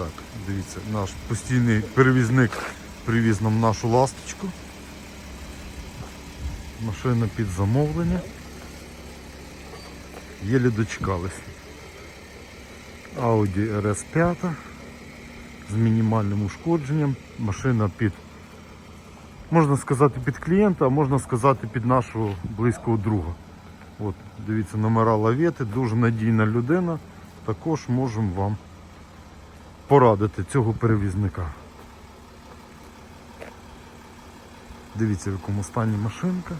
Так, дивіться, наш постійний перевізник привіз нам нашу ласточку. Машина під замовлення. Єлі дочекались. Audi RS5 з мінімальним ушкодженням. Машина під, можна сказати, під клієнта, а можна сказати під нашого близького друга. От, дивіться, номера лавети, дуже надійна людина. Також можемо вам порадити цього перевізника. Дивіться, в якому стані машинка.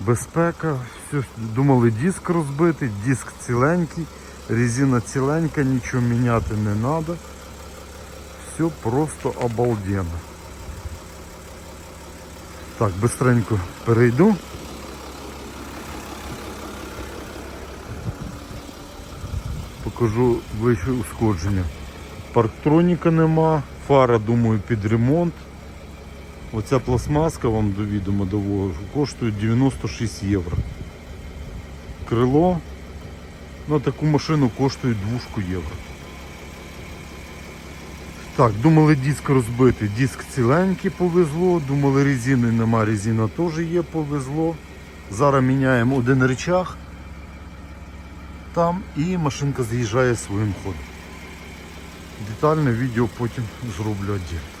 Безпека. Все, думали диск розбитий, диск ціленький, резина ціленька, нічого міняти не треба. Все просто обалденно. Так, быстренько перейду. Покажу вище ушкодження. Парктроніка нема, фара, думаю, під ремонт. Оця пластмаска вам до відома коштує 96 євро. Крило на таку машину коштує двушку євро. Так, думали диск розбитий, диск ціленький повезло, думали резини нема, резина теж є, повезло. Зараз міняємо один речах там і машинка з'їжджає своїм ходом. Детальне відео потім зроблю один.